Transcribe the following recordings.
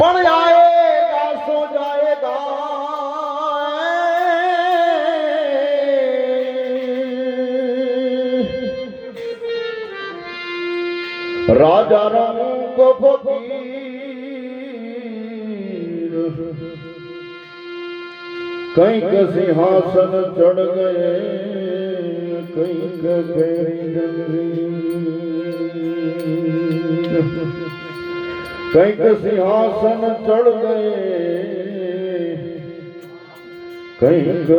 बन जाएगा सो जाएगा। राजा राम को फकीर। कहीं के सिंहासन चढ़ गए कहीं के गैरी नगरी। કંઈક સિંહાસન ચડ ગયે. કંઈક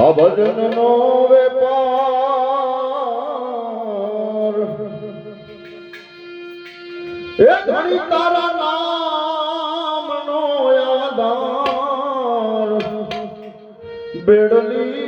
આ ભજન નો વેપાર. એ ધણી તારા বেড়লি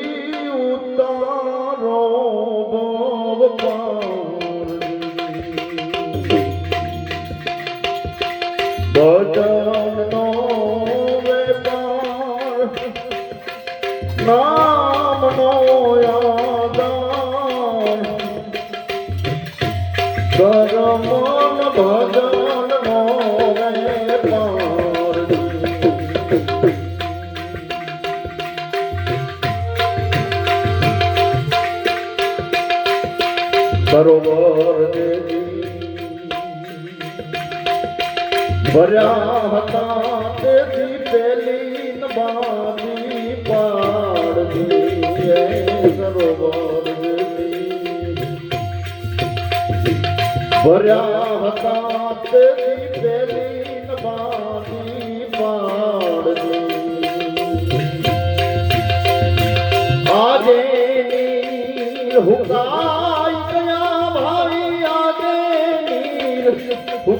સરોવર ભર્યા હતા તેથી પેલી નબાની પાડતી સરોવર ભર્યા હતા તેથી પેલી નબાની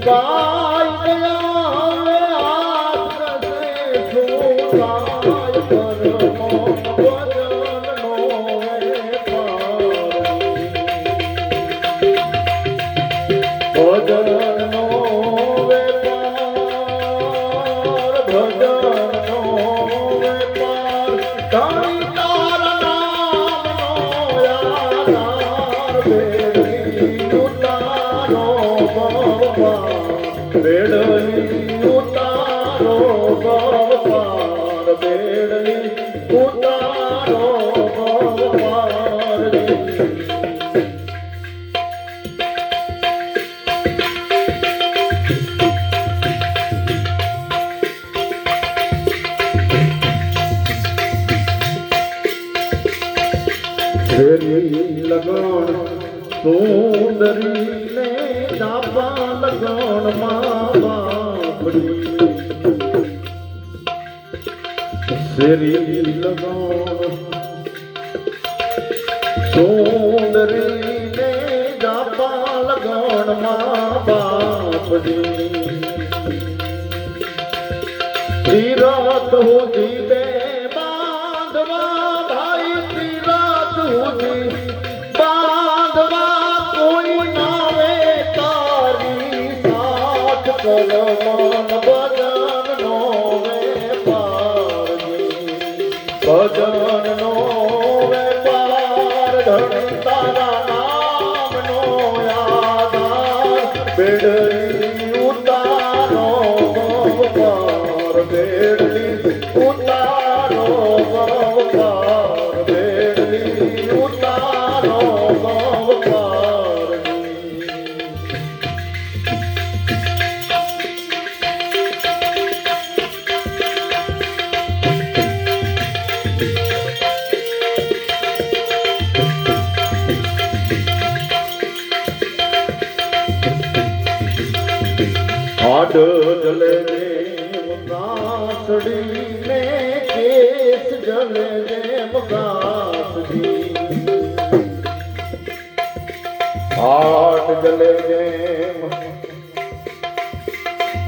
का લગણ સુંદરી ને ડાબા લગણમાં ફેરી લગણ સુંદરી ને ડાબા લગણમાં બાપડી તીરથ હોજી બે બાંધવા ભાઈ તીરથ હોજી બાંધવા કોઈ નાવે તારી સાથ કલમન ડલે રે મુકાસડી ને કેસ ડલે રે મુકાસડી આટ ગલે રે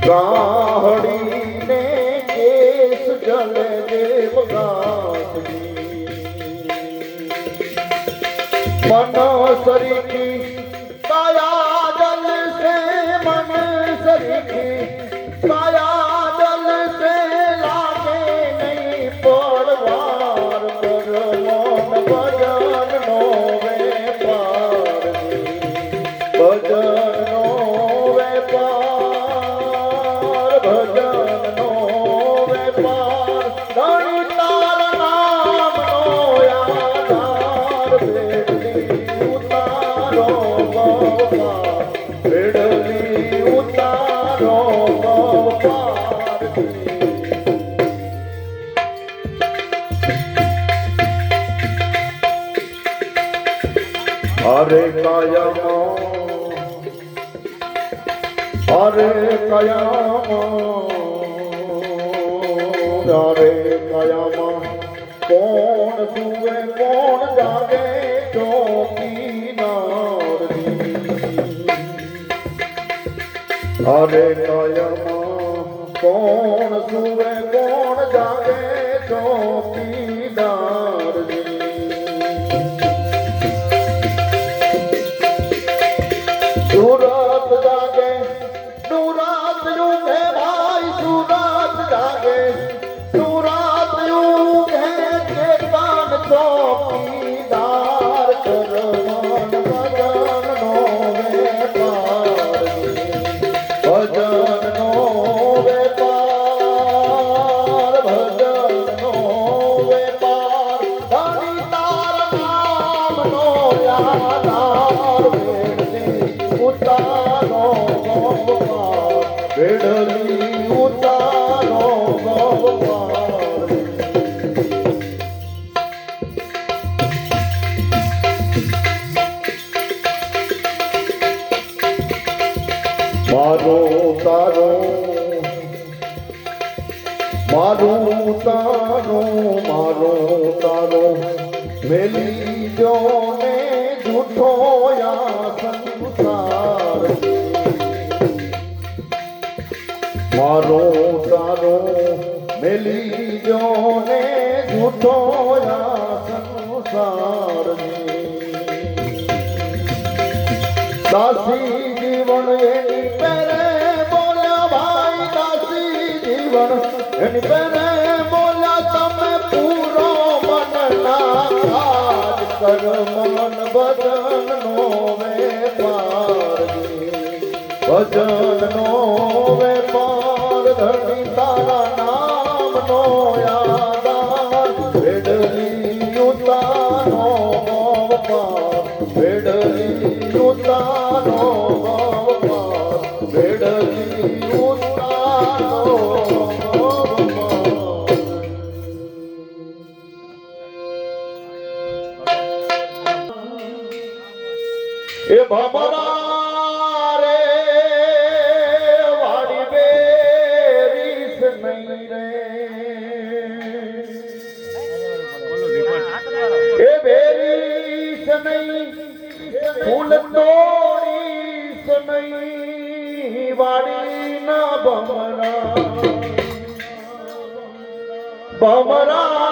ગાહડી ને કેસ ડલે રે મુકાસડી મનો સરી અરે કયા અરે કયા અરે કયામાં કોણ સુવે કોણ જાગે ચોકી અરે કયામાં કોણ સુવે કોણ જાગે ચોકી મારો તારો મેલી જોને જૂઠો સંસાર દાસી જીવન એની પેરે બોલ્યા, ભાઈ દાસી જીવન એની પેરે બોલ્યા, તમે પૂરો મન કાજ કર મન ભજન નો વેપાર ભજન નો વેપાર ધરતી તારા નામ નો યાદાર વેડલી ઉતારો ગોપાલ વેડલી ઉતારો ગોપાલ વેડલી ઉતારો ગોપાલ એ ભમરા તોડીસ નહીં વાડી ના ભમરા ભમરા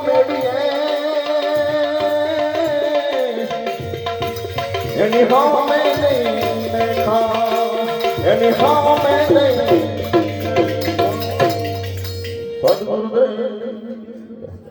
મેળીએ એની હામે નહીં બેઠા એની હામે નહીં